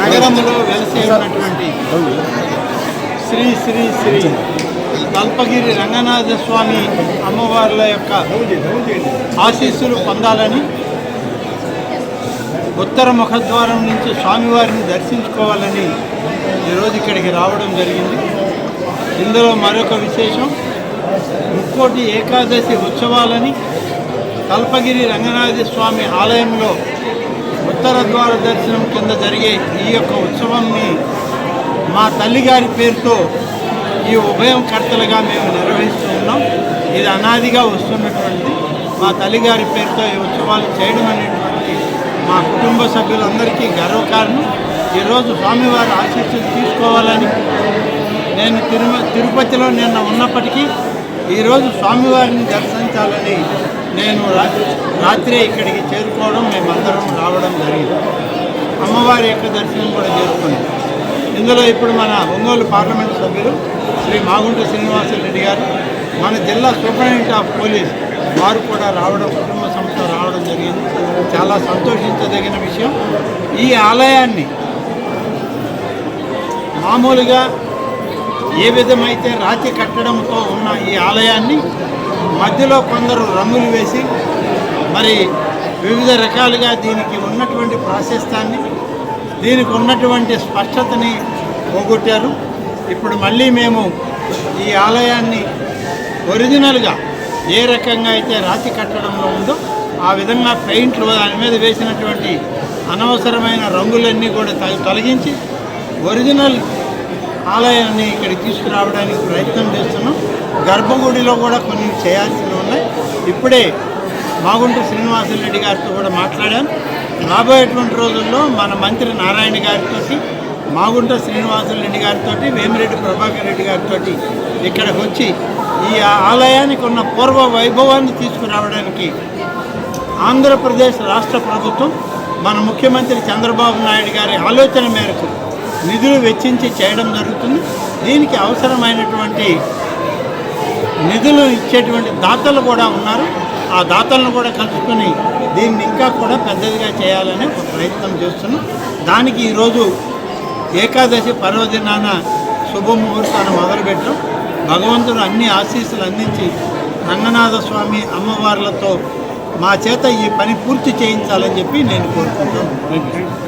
నగరంలో వెలసి శ్రీ శ్రీ శ్రీ కల్పగిరి రంగనాథ స్వామి అమ్మవార్ల యొక్క ఆశీస్సులు పొందాలని ఉత్తర ముఖద్వారం నుంచి స్వామివారిని దర్శించుకోవాలని ఈరోజు ఇక్కడికి రావడం జరిగింది. ఇందులో మరొక విశేషం ముక్కోటి ఏకాదశి ఉత్సవాలని కల్పగిరి రంగనాథ స్వామి ఆలయంలో ఉత్తరద్వార దర్శనం కింద జరిగే ఈ యొక్క ఉత్సవాన్ని మా తల్లిగారి పేరుతో ఈ ఉభయంకర్తలుగా మేము నిర్వహిస్తున్నాం ఇది అనాదిగా వస్తున్నటువంటి మా తల్లిగారి పేరుతో ఈ ఉత్సవాలు చేయడం అనేటువంటి మా కుటుంబ సభ్యులందరికీ గర్వకారణం. ఈరోజు స్వామివారి ఆశీస్సులు తీసుకోవాలని నేను తిరుమ తిరుపతిలో నిన్న ఉన్నప్పటికీ ఈరోజు స్వామివారిని దర్శించాలని నేను రాత్రి రాత్రే ఇక్కడికి చేరుకోవడం మేమందరం రావడం జరిగింది. అమ్మవారి యొక్క దర్శనం కూడా చేసుకున్నాం. ఇందులో ఇప్పుడు మన ఒంగోలు పార్లమెంట్ సభ్యులు శ్రీ మాగుంట శ్రీనివాసరెడ్డి గారు మన జిల్లా సూపరింటెండెంట్ ఆఫ్ పోలీస్ వారు కూడా రావడం కుటుంబ సంస్థ రావడం జరిగింది. చాలా సంతోషించదగిన విషయం. ఈ ఆలయాన్ని మామూలుగా ఏ విధమైతే రాతి కట్టడంతో ఉన్న ఈ ఆలయాన్ని మధ్యలో కొందరు రంగులు వేసి మరి వివిధ రకాలుగా దీనికి ఉన్నటువంటి ప్రాశస్తాన్ని దీనికి ఉన్నటువంటి స్పష్టతని పోగొట్టారు. ఇప్పుడు మళ్ళీ మేము ఈ ఆలయాన్ని ఒరిజినల్గా ఏ రకంగా అయితే రాతి కట్టడంలో ఉందో ఆ విధంగా పెయింట్లు దాని మీద వేసినటువంటి అనవసరమైన రంగులన్నీ కూడా తొలగించి ఒరిజినల్ ఆలయాన్ని ఇక్కడికి తీసుకురావడానికి ప్రయత్నం చేస్తున్నాం. గర్భగుడిలో కూడా కొన్ని చేయాల్సినవి ఉన్నాయి. ఇప్పుడే మాగుంట శ్రీనివాసరెడ్డి గారితో కూడా మాట్లాడాను రాబోయేటువంటి రోజుల్లో మన మంత్రి నారాయణ గారితో మాగుంట శ్రీనివాసరెడ్డి గారితో వేమిరెడ్డి ప్రభాకర్ రెడ్డి గారితో ఇక్కడికి వచ్చి ఈ ఆలయానికి ఉన్న పూర్వ వైభవాన్ని తీసుకురావడానికి ఆంధ్రప్రదేశ్ రాష్ట్ర ప్రభుత్వం మన ముఖ్యమంత్రి చంద్రబాబు నాయుడు గారి ఆలోచన మేరకు నిధులు వెచ్చించి చేయడం జరుగుతుంది. దీనికి అవసరమైనటువంటి నిధులు ఇచ్చేటువంటి దాతలు కూడా ఉన్నారు. ఆ దాతలను కూడా కలుసుకొని దీన్ని ఇంకా కూడా పెద్దదిగా చేయాలని ఒక ప్రయత్నం చేస్తున్నాం. దానికి ఈరోజు ఏకాదశి పర్వదినాన శుభముహూర్తాన్ని మొదలుపెట్టాం. భగవంతుడు అన్ని ఆశీస్సులు అందించి రంగనాథ స్వామి అమ్మవార్లతో మా చేత ఈ పని పూర్తి చేయించాలని చెప్పి నేను కోరుకుంటాను